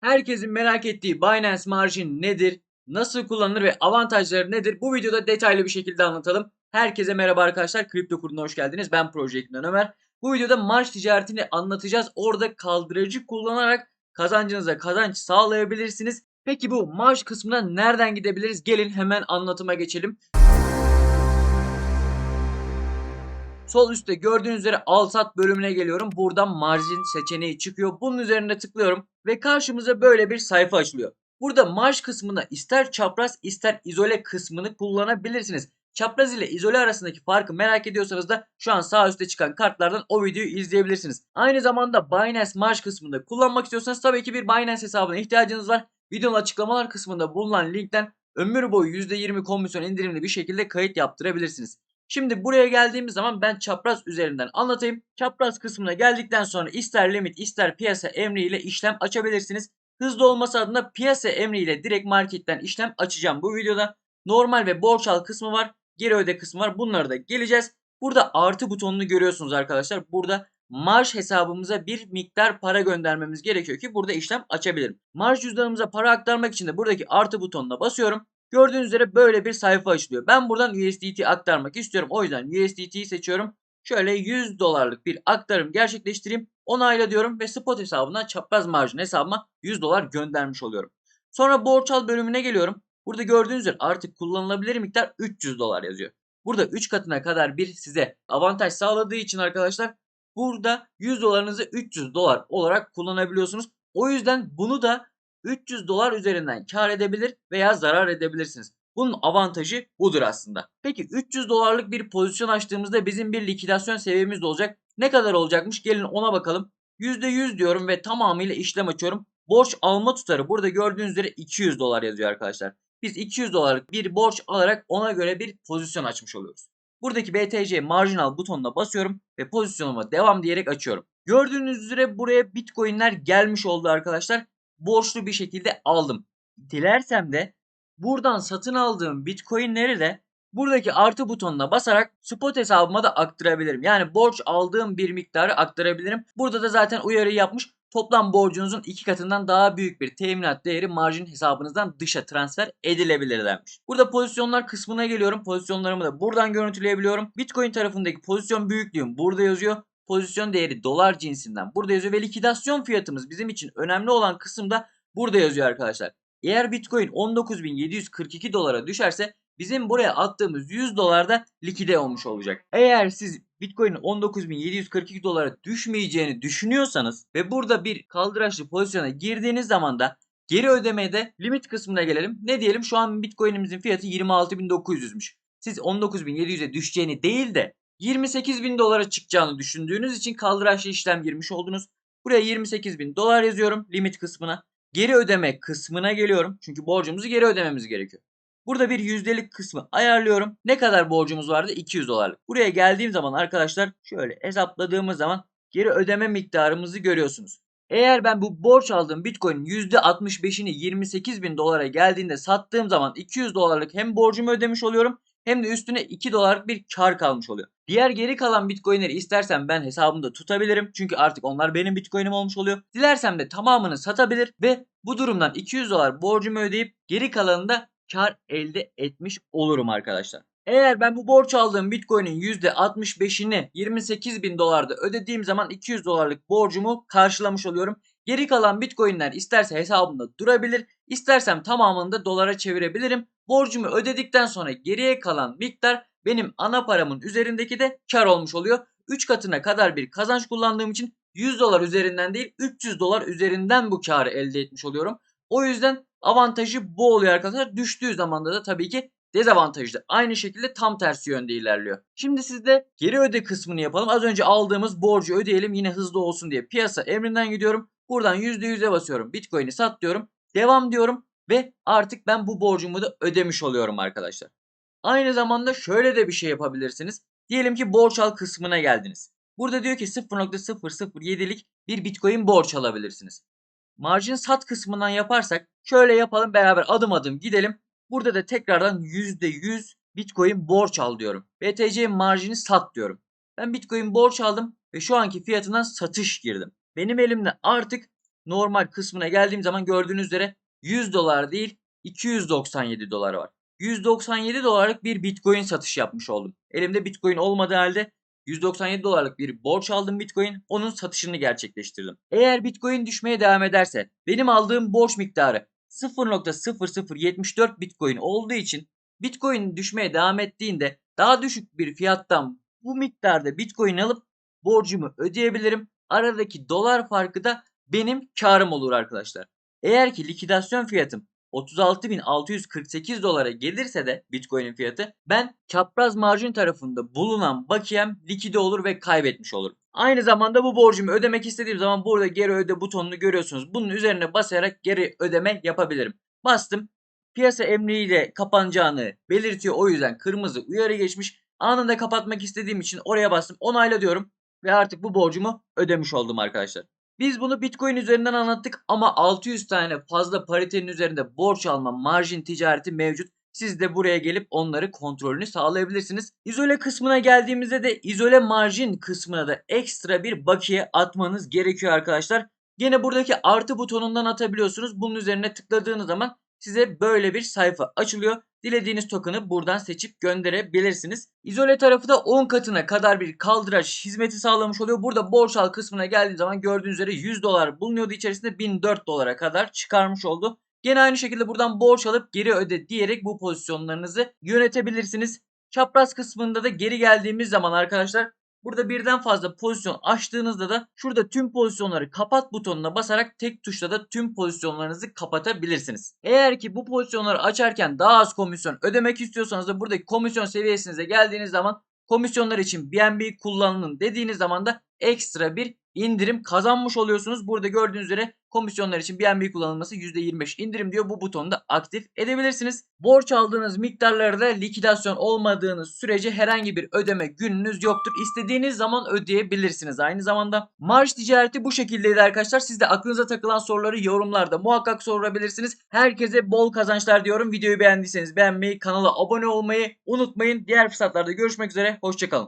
Herkesin merak ettiği Binance Margin nedir? Nasıl kullanılır ve avantajları nedir? Bu videoda detaylı bir şekilde anlatalım. Herkese merhaba arkadaşlar. Kripto Kurulu'na hoş geldiniz. Ben Project'den Ömer. Bu videoda marj ticaretini anlatacağız. Orada kaldırıcı kullanarak kazancınıza kazanç sağlayabilirsiniz. Peki bu marj kısmına nereden gidebiliriz? Gelin hemen anlatıma geçelim. Sol üstte gördüğünüz üzere al sat bölümüne geliyorum. Buradan marjin seçeneği çıkıyor. Bunun üzerine tıklıyorum ve karşımıza böyle bir sayfa açılıyor. Burada marj kısmında ister çapraz ister izole kısmını kullanabilirsiniz. Çapraz ile izole arasındaki farkı merak ediyorsanız da şu an sağ üstte çıkan kartlardan o videoyu izleyebilirsiniz. Aynı zamanda Binance marj kısmında kullanmak istiyorsanız tabii ki bir Binance hesabına ihtiyacınız var. Videonun açıklamalar kısmında bulunan linkten ömür boyu %20 komisyon indirimli bir şekilde kayıt yaptırabilirsiniz. Şimdi buraya geldiğimiz zaman ben çapraz üzerinden anlatayım. Çapraz kısmına geldikten sonra ister limit ister piyasa emri ile işlem açabilirsiniz. Hızlı olması adına piyasa emri ile direkt marketten işlem açacağım bu videoda. Normal ve borç al kısmı var. Geri öde kısmı var. Bunlara da geleceğiz. Burada artı butonunu görüyorsunuz arkadaşlar. Burada marj hesabımıza bir miktar para göndermemiz gerekiyor ki burada işlem açabilirim. Marj cüzdanımıza para aktarmak için de buradaki artı butonuna basıyorum. Gördüğünüz üzere böyle bir sayfa açılıyor. Ben buradan USDT aktarmak istiyorum. O yüzden USDT'yi seçiyorum. Şöyle 100 dolarlık bir aktarım gerçekleştireyim. Onayla diyorum ve spot hesabından çapraz marjin hesabıma 100 dolar göndermiş oluyorum. Sonra borç al bölümüne geliyorum. Burada gördüğünüz üzere artık kullanılabilir miktar 300 dolar yazıyor. Burada 3 katına kadar bir size avantaj sağladığı için arkadaşlar burada 100 dolarınızı 300 dolar olarak kullanabiliyorsunuz. O yüzden bunu da 300 dolar üzerinden kar edebilir veya zarar edebilirsiniz. Bunun avantajı budur aslında. Peki 300 dolarlık bir pozisyon açtığımızda bizim bir likidasyon seviyemiz de olacak. Ne kadar olacakmış gelin ona bakalım. %100 diyorum ve tamamıyla işlem açıyorum. Borç alma tutarı burada gördüğünüz üzere 200 dolar yazıyor arkadaşlar. Biz 200 dolarlık bir borç alarak ona göre bir pozisyon açmış oluyoruz. Buradaki BTC marjinal butonuna basıyorum ve pozisyonuma devam diyerek açıyorum. Gördüğünüz üzere buraya bitcoinler gelmiş oldu arkadaşlar borçlu bir şekilde aldım. Dilersem de buradan satın aldığım bitcoinleri de buradaki artı butonuna basarak spot hesabıma da aktarabilirim. Yani borç aldığım bir miktarı aktarabilirim. Burada da zaten uyarı yapmış. Toplam borcunuzun iki katından daha büyük bir teminat değeri marjin hesabınızdan dışa transfer edilebilir denmiş. Burada pozisyonlar kısmına geliyorum. Pozisyonlarımı da buradan görüntüleyebiliyorum. Bitcoin tarafındaki pozisyon büyüklüğüm burada yazıyor pozisyon değeri dolar cinsinden burada yazıyor ve likidasyon fiyatımız bizim için önemli olan kısımda burada yazıyor arkadaşlar. Eğer Bitcoin 19.742 dolara düşerse bizim buraya attığımız 100 dolar da likide olmuş olacak. Eğer siz Bitcoin'in 19.742 dolara düşmeyeceğini düşünüyorsanız ve burada bir kaldıraçlı pozisyona girdiğiniz zaman da geri ödemede limit kısmına gelelim. Ne diyelim şu an Bitcoin'imizin fiyatı 26.900'müş. Siz 19.700'e düşeceğini değil de 28 bin dolara çıkacağını düşündüğünüz için kaldıraçlı işlem girmiş oldunuz. Buraya 28 bin dolar yazıyorum limit kısmına. Geri ödeme kısmına geliyorum. Çünkü borcumuzu geri ödememiz gerekiyor. Burada bir yüzdelik kısmı ayarlıyorum. Ne kadar borcumuz vardı? 200 dolarlık. Buraya geldiğim zaman arkadaşlar şöyle hesapladığımız zaman geri ödeme miktarımızı görüyorsunuz. Eğer ben bu borç aldığım Bitcoin'in %65'ini 28 bin dolara geldiğinde sattığım zaman 200 dolarlık hem borcumu ödemiş oluyorum hem de üstüne 2 dolarlık bir kar kalmış oluyor. Diğer geri kalan bitcoinleri istersen ben hesabımda tutabilirim. Çünkü artık onlar benim bitcoinim olmuş oluyor. Dilersem de tamamını satabilir ve bu durumdan 200 dolar borcumu ödeyip geri kalanında kar elde etmiş olurum arkadaşlar. Eğer ben bu borç aldığım bitcoin'in %65'ini 28 bin dolarda ödediğim zaman 200 dolarlık borcumu karşılamış oluyorum. Geri kalan bitcoinler isterse hesabımda durabilir, istersem tamamını da dolara çevirebilirim. Borcumu ödedikten sonra geriye kalan miktar benim ana paramın üzerindeki de kar olmuş oluyor. 3 katına kadar bir kazanç kullandığım için 100 dolar üzerinden değil 300 dolar üzerinden bu karı elde etmiş oluyorum. O yüzden avantajı bu oluyor arkadaşlar. Düştüğü zamanda da tabii ki dezavantajlı. Aynı şekilde tam tersi yönde ilerliyor. Şimdi sizde geri öde kısmını yapalım. Az önce aldığımız borcu ödeyelim yine hızlı olsun diye piyasa emrinden gidiyorum. Buradan %100'e basıyorum. Bitcoin'i sat diyorum. Devam diyorum ve artık ben bu borcumu da ödemiş oluyorum arkadaşlar. Aynı zamanda şöyle de bir şey yapabilirsiniz. Diyelim ki borç al kısmına geldiniz. Burada diyor ki 0.007'lik bir Bitcoin borç alabilirsiniz. Marjin sat kısmından yaparsak şöyle yapalım beraber adım adım gidelim. Burada da tekrardan %100 Bitcoin borç al diyorum. BTC marjini sat diyorum. Ben Bitcoin borç aldım ve şu anki fiyatından satış girdim. Benim elimde artık normal kısmına geldiğim zaman gördüğünüz üzere 100 dolar değil 297 dolar var. 197 dolarlık bir bitcoin satış yapmış oldum. Elimde bitcoin olmadığı halde 197 dolarlık bir borç aldım bitcoin. Onun satışını gerçekleştirdim. Eğer bitcoin düşmeye devam ederse benim aldığım borç miktarı 0.0074 bitcoin olduğu için bitcoin düşmeye devam ettiğinde daha düşük bir fiyattan bu miktarda bitcoin alıp borcumu ödeyebilirim. Aradaki dolar farkı da benim karım olur arkadaşlar. Eğer ki likidasyon fiyatım 36.648 dolara gelirse de Bitcoin'in fiyatı ben çapraz marjin tarafında bulunan bakiyem likide olur ve kaybetmiş olurum. Aynı zamanda bu borcumu ödemek istediğim zaman burada geri öde butonunu görüyorsunuz. Bunun üzerine basarak geri ödeme yapabilirim. Bastım. Piyasa emriyle kapanacağını belirtiyor. O yüzden kırmızı uyarı geçmiş. Anında kapatmak istediğim için oraya bastım. Onayla diyorum. Ve artık bu borcumu ödemiş oldum arkadaşlar. Biz bunu Bitcoin üzerinden anlattık ama 600 tane fazla paritenin üzerinde borç alma marjin ticareti mevcut. Siz de buraya gelip onları kontrolünü sağlayabilirsiniz. İzole kısmına geldiğimizde de izole marjin kısmına da ekstra bir bakiye atmanız gerekiyor arkadaşlar. Gene buradaki artı butonundan atabiliyorsunuz. Bunun üzerine tıkladığınız zaman size böyle bir sayfa açılıyor. Dilediğiniz token'ı buradan seçip gönderebilirsiniz. İzole tarafı da 10 katına kadar bir kaldıraç hizmeti sağlamış oluyor. Burada borç al kısmına geldiği zaman gördüğünüz üzere 100 dolar bulunuyordu. İçerisinde 1004 dolara kadar çıkarmış oldu. Gene aynı şekilde buradan borç alıp geri öde diyerek bu pozisyonlarınızı yönetebilirsiniz. Çapraz kısmında da geri geldiğimiz zaman arkadaşlar Burada birden fazla pozisyon açtığınızda da şurada tüm pozisyonları kapat butonuna basarak tek tuşla da tüm pozisyonlarınızı kapatabilirsiniz. Eğer ki bu pozisyonları açarken daha az komisyon ödemek istiyorsanız da buradaki komisyon seviyesinize geldiğiniz zaman komisyonlar için BNB kullanılın dediğiniz zaman da ekstra bir indirim kazanmış oluyorsunuz. Burada gördüğünüz üzere komisyonlar için BNB kullanılması %25 indirim diyor. Bu butonu da aktif edebilirsiniz. Borç aldığınız miktarlarda likidasyon olmadığınız sürece herhangi bir ödeme gününüz yoktur. İstediğiniz zaman ödeyebilirsiniz. Aynı zamanda marj ticareti bu şekildeydi arkadaşlar. Siz de aklınıza takılan soruları yorumlarda muhakkak sorabilirsiniz. Herkese bol kazançlar diyorum. Videoyu beğendiyseniz beğenmeyi, kanala abone olmayı unutmayın. Diğer fırsatlarda görüşmek üzere. Hoşçakalın.